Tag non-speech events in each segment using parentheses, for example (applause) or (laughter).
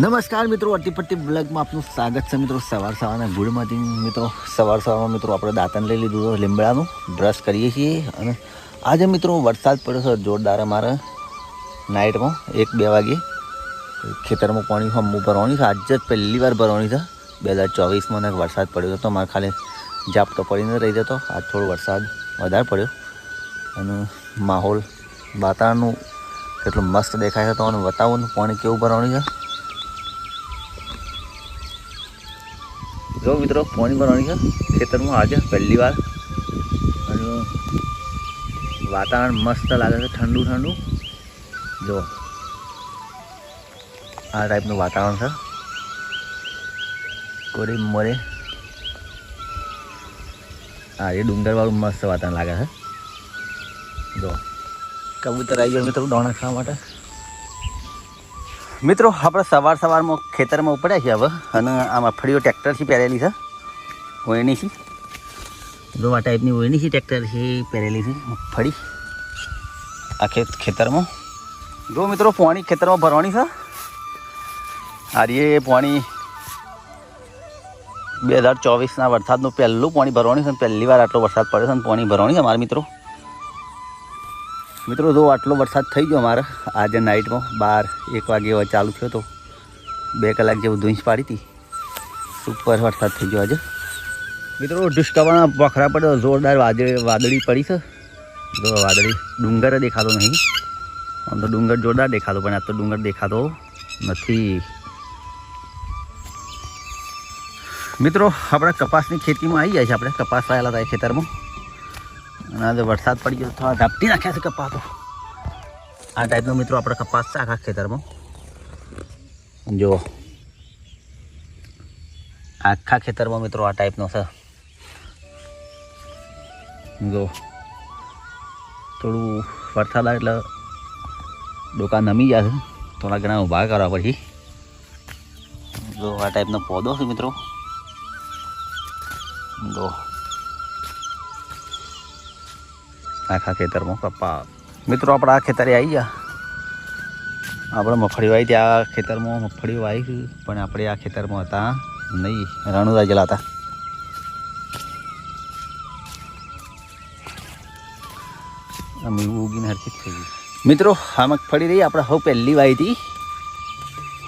નમસ્કાર મિત્રો અટીપટ્ટી બ્લોગમાં આપનું સ્વાગત છે મિત્રો. સવાર સવારના ગુડ મોર્નિંગ મિત્રો. સવાર સવારમાં મિત્રો આપણે દાંતન લઈ લીધું લીમડાનું. બ્રશ કરીએ છીએ અને આજે મિત્રો વરસાદ પડ્યો છે, જોરદાર અમારે નાઇટમાં. એક બે વાગે ખેતરમાં પાણી હમું ભરવાની છે. આજે જ પહેલી વાર ભરવાની છે. બે હજાર ચોવીસમાં વરસાદ પડ્યો હતો અમારે ખાલી તો પડીને રહી જતો. આજ થોડો વરસાદ વધારે પડ્યો. અને માહોલ, વાતાવરણનું કેટલું મસ્ત દેખાય છે અને બતાવું પાણી કેવું ભરવાનું છે. જો મિત્રો, પાણી ભરવાની છે. ખેતરમાં આજે પહેલી વાર. અને વાતાવરણ મસ્ત લાગે છે, ઠંડુ ઠંડુ. જો, આ ટાઈપનું વાતાવરણ છે. કોરી મરે. હા એ ડુંગરવાળું મસ્ત વાતાવરણ લાગે છે. જો, કબૂતર આવી ગયો મિત્રો, દોણા ખાવા માટે. મિત્રો, આપણે સવાર સવારમાં ખેતરમાં ઉપડ્યા છીએ હવે, અને આ મફળીઓ ટ્રેક્ટરથી પહેરેલી છે. ઓયણીથી જો આ ટાઈપની ઓયણીથી ટ્રેક્ટરથી પહેરેલી છે. મગફળી આ ખેત, ખેતરમાં. જો મિત્રો, પાણી ખેતરમાં ભરવાની છે. આ રીએ પાણી બે હજાર ચોવીસના વરસાદનું પહેલું પાણી ભરવાનું છે પહેલી વાર આટલો વરસાદ પડ્યો છે, અને પાણી ભરવાની છે મારા મિત્રો. મિત્રો, જો આટલો વરસાદ થઈ ગયો અમારે, આજે નાઇટમાં બાર, એક વાગે ચાલુ થયો તો બે કલાક જેવું ધૂંસ પાડી હતી. સુપર વરસાદ થઈ ગયો આજે. મિત્રો દુષ્કાળના વખરા પર જોરદાર વાદળી વાદળી પડી છે. જો વાદળી ડુંગર દેખાતો નહીં. આમ તો ડુંગર જોરદાર દેખાતો, પણ આ તો ડુંગર દેખાતો નથી. મિત્રો, આપણે કપાસની ખેતીમાં આવી જાય છે, આપણે કપાસ વાયેલા હતા ખેતરમાં. અને વરસાદ પડી ગયો. થોડા ઝાપટી નાખ્યા છે કપાસ આ ટાઈપનો મિત્રો આપણે કપાસ છે આખા ખેતરમાં. જુઓ આખા ખેતરમાં મિત્રો આ ટાઈપનો છે. જો. થોડું વરસાદ આવે એટલે ડોકા નમી જાય છે. થોડા ઘણા ઊભા કરવા પછી. જો આ ટાઈપનો પોદો છે મિત્રો. જો. આખા ખેતરમાં કપા મિત્રો, આપણે આ ખેતરે આવી ગયા. આપણે મગફળી વાવી ત્યાં ખેતરમાં મગફળી વાવી પણ આપણે આ ખેતરમાં હતા નહીં. રણુદા ગયેલા હતા. અમે ઉગીને હરખી થઈ ગઈ મિત્રો, આ મગફળી રહી. આપણે હવે પહેલી વાવી હતી.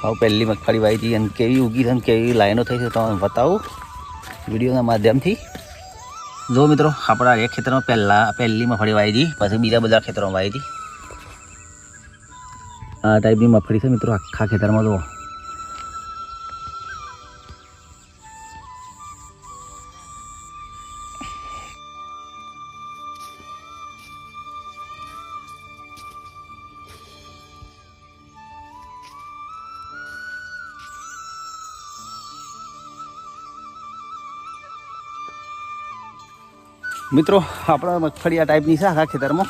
હવે પહેલી મગફળી વાવી હતી. અને કેવી ઉગી અને કેવી લાઈનો થઈ છે તમને બતાવું વિડીયોના માધ્યમથી. જો મિત્રો, આપણા એક ખેતરમાં પહેલાં પહેલી મગફળી વાવી હતી, પછી બીજા બધા ખેતરોમાં વાવી હતી. આ ટાઈપની મગફળી છે મિત્રો, આખા ખેતરમાં જુઓ. મિત્રો, આપણા મગફળી આ ટાઈપની છે આખા ખેતરમાં.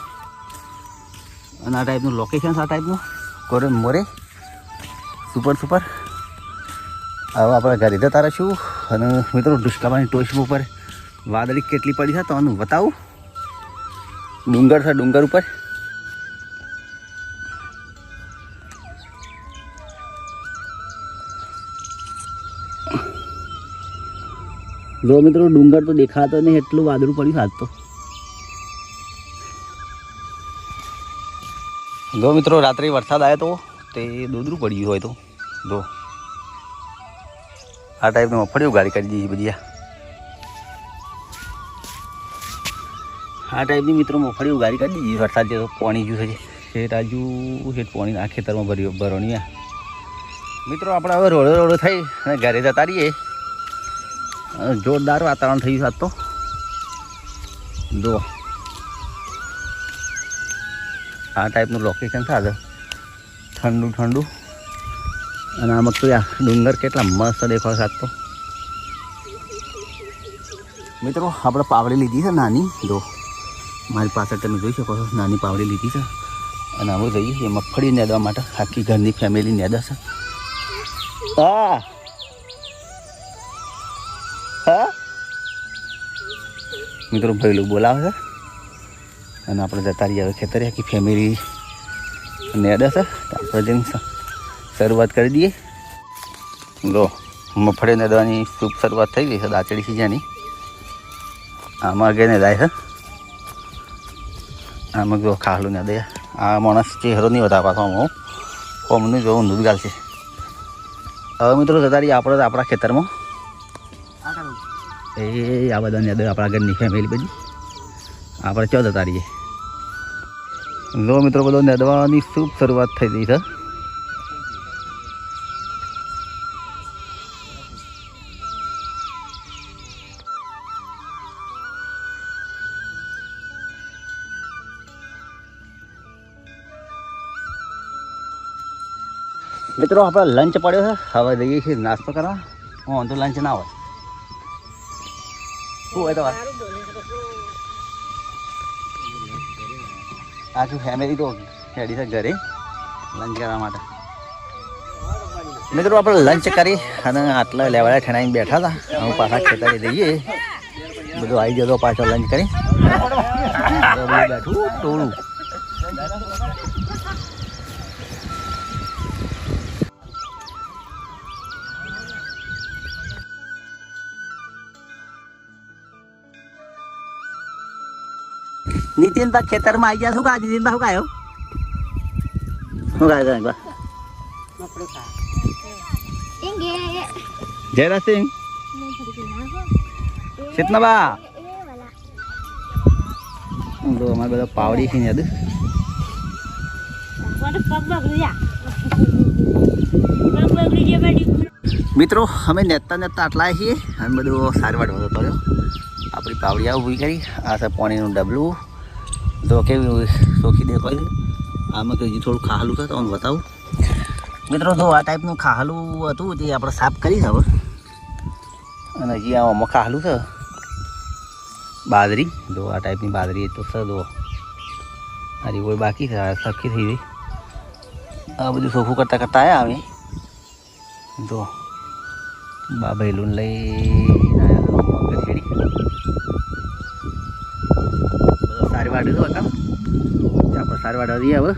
અને આ ટાઈપનું લોકેશન આ ટાઈપનું કોરે મોરે. Super super. હવે આપણે ઘરે જતા રહીશું. અને મિત્રો દુષ્કાળની ટોચ ઉપર વાદળી કેટલી પડી છે તમને બતાવું. ડુંગર છે, ડુંગર ઉપર. જો મિત્રો ડુંગર તો દેખાતો નહીં, એટલું વાદળું પડ્યું હાથ તો. જો મિત્રો, રાત્રે વરસાદ આવ્યો તો, તે દોદરું પડી ગયું હોય તો. જો. આ ટાઈપની મફળી ઉગાડી કરી દીધી બધી આ. ટાઈપની મિત્રો મફળી ઉગાડી કરી દીધી. વરસાદ જે પાણી ગયું છે શેઠ આજુ શેઠ પાણી આ ખેતરમાં ભર્યું ભરવાની મિત્રો, આપણે હવે રોડે રોડે થઈ અને ઘરે જતા રહીએ. જોરદાર વાતાવરણ થઈ ગયું તો. જુઓ. આ ટાઈપનું લોકેશન છે ઠંડુ ઠંડુ. અને આમાં તો યા ડુંગર કેટલા મસ્ત છે આજ તો. મિત્રો, આપણે પાવડી લીધી છે નાની. જો મારી પાછળ તમે જોઈ શકો છો, નાની પાવડી લીધી છે. અને અમે જઈએ છીએ, મગફળી નેદવા માટે. આખી ઘરની ફેમિલી નેદા છે હા મિત્રો ભાઈ બોલાવે છે. અને આપણે જતા રહીએ હવે ખેતરે, આખી ફેમિલી નેદા છે. આપણે જઈને શરૂઆત કરી દઈએ. લો મફળે નદવાની શુભ શરૂઆત થઈ ગઈ છે દાચડી સીજાની આમાં આગે નદાય છે. આમાં જો ખાલું ને દે. આ માણસ ચહેરો નહીં વધારે પાછો હું. હોમનું જો ઊંધું ગાલશે હવે મિત્રો જતા રહીએ આપણે આપણા ખેતરમાં. એ આ બધા અંદર આપણા ઘરની ફેમિલી બધી. આપણે ચૌદ તારીખે. લો મિત્રો, બધો નદવાની શુભ શરૂઆત થઈ ગઈ છે. મિત્રો, આપણે લંચ પડ્યો છે. હવે જઈએ છીએ નાસ્તો કરવા. હું તો લંચ ના હોય. શું હોય તમારે? આખી ફેમિલી તો રેડી છે ઘરે? લંચ કરવા માટે. મિત્રો આપણે લંચ કરી અને આટલા લેવાડા ઠેણાઈને બેઠા હતા. હું પાછા ખેતરે જઈએ. બધું આવી જતો પાછો લંચ કરી. (laughs) બેઠું ટોળું. નીતિન બા ખેતરમાં આવી ગયા શું કા નીતિન બા શું કાયો શું કાયો તમે બા જયરાજ સિંહ કેટલા બા? અમારે બધા પાવડી છે યાદ? મિત્રો અમે નેતા નેતા આટલા છીએ અમે બધું સારવાર વધો કર્યો. આપણી પાવડિયા ઊભી કરી. આ છે પાણીનું ડબલું. તો કેવી ચોખ્ખી દેખાય આમાં હજી થોડું ખાહલું છે તમને બતાવું. મિત્રો, જો આ ટાઈપનું ખાહલું હતું, તે આપણે સાફ કરી હવે. અને હજી આમાં ખાહલું છે. બાજરી. જો આ ટાઈપની બાજરી તો છે જો હજી કોઈ બાકી છે સરખી થઈ ગઈ. આ બધું સોખું કરતાં કરતાં આવ્યા અમે. જો બા લઈ આપણે આવી આવે.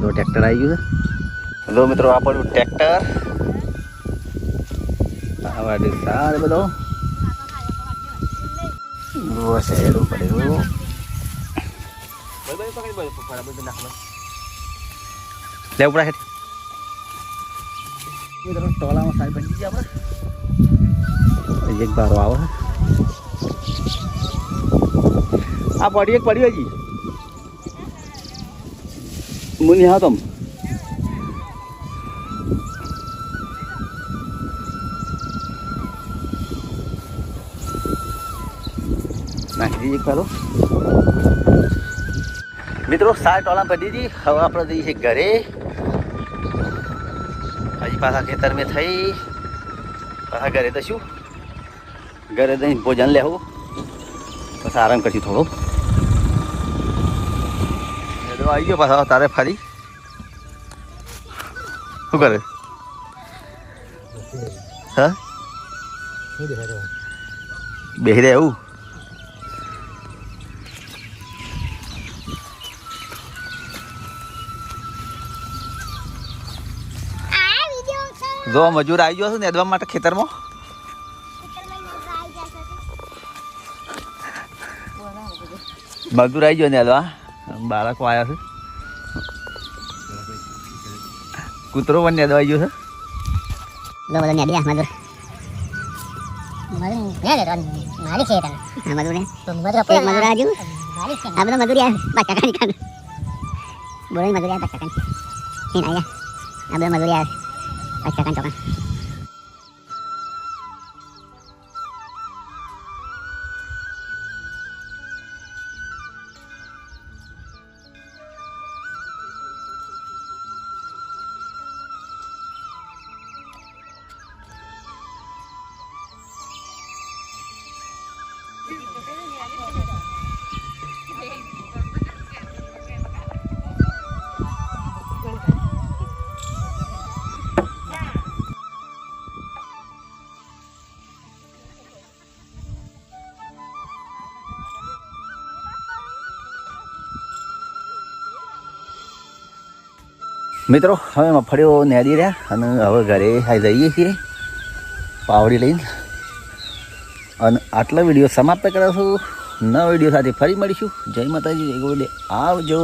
તો ટ્રેક્ટર આવી ગયું છે. હલો મિત્રો આપણું ટ્રેક્ટર. આ વાડે બધો. શહેરું પડેલું લે ઉપડા હેઠ. મિત્રો ટોલામાં સારી બની ગયા આપણે. એક બારો આવે. આ પડી, એક પડી હજી. મુની હા તમ નાખી દીધી પેલો મિત્રો સાર ટોલા પડી હતી હવે આપણે જઈએ છીએ ઘરે. હજી પાછા ખેતર મેં થઈ. પાછા ઘરે તો શું ઘરે જઈને ભોજન લેવું. પછી આરામ કરશું થોડો. હેડો આવી ગયો પાછા, તારે ફરી? શું કરે? હા? બેહી રહે એવું? જો, મજૂર આવી ગયો છે ને એદવા માટે ખેતરમાં? મજૂર આવી ગયો ને એદવા બાળકો આવ્યા છે કૂતરો પણ નેદવા આવી ગયો છે ada kan. Malik sih kan. Nah, Madur ya. Madur apa? Madur aja. Malik sih. Apa Madur ya? Bacakan kan. Boleh Madur ya bacakan. Ini મિત્રો હવે મફળીઓ નેડી રહ્યા અને હવે ઘરે આવી જઈએ છીએ પાવડી લઈને અને આટલો વીડિયો સમાપ્ત કરાશું નવા વીડિયો સાથે ફરી મળીશું. જય માતાજી, જય ગોવિંદે. આવજો.